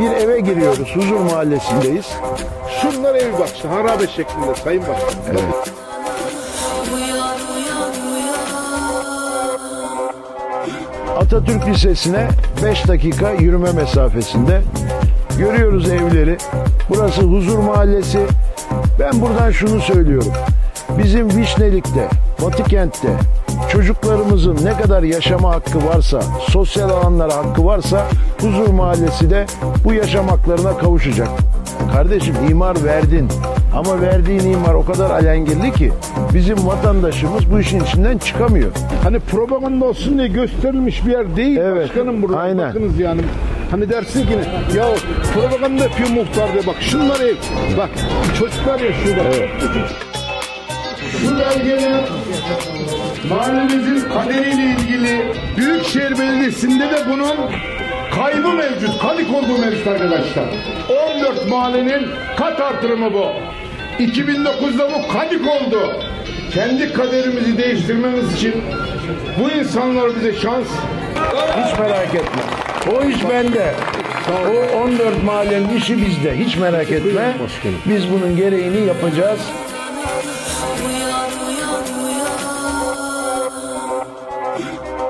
bir eve giriyoruz. Huzur Mahallesi'ndeyiz. Şunlar ev bak işte harabe şeklinde Sayın Başkan. Evet. Atatürk Lisesi'ne 5 dakika yürüme mesafesinde. Görüyoruz evleri. Burası Huzur Mahallesi. Ben buradan şunu söylüyorum. Bizim Vişnelik'te, Batıkent'te çocuklarımızın ne kadar yaşama hakkı varsa, sosyal alanlara hakkı varsa Huzur Mahallesi de bu yaşam haklarına kavuşacak. Kardeşim imar verdin ama verdiğin imar o kadar alengirli ki bizim vatandaşımız bu işin içinden çıkamıyor. Hani propaganda olsun diye gösterilmiş bir yer değil Evet, başkanım burada. aynen. Bakınız yani. Hani dersin ki ya propaganda yapıyor muhtar diye bak şunlar ev. Bak çocuklar yaşıyor bak. Bu belgenin mahallemizin kaderiyle ilgili Büyükşehir Belediyesi'nde de bunun kaybı mevcut. Kadık olduğu mevcut arkadaşlar. 14 mahallenin kat artırımı bu. 2009'da bu kadık oldu. Kendi kaderimizi değiştirmemiz için bu insanlar bize şans Hiç merak etme. O iş bende. O 14 mahallenin işi bizde. Hiç merak etme. Biz bunun gereğini yapacağız uyan uyan uyan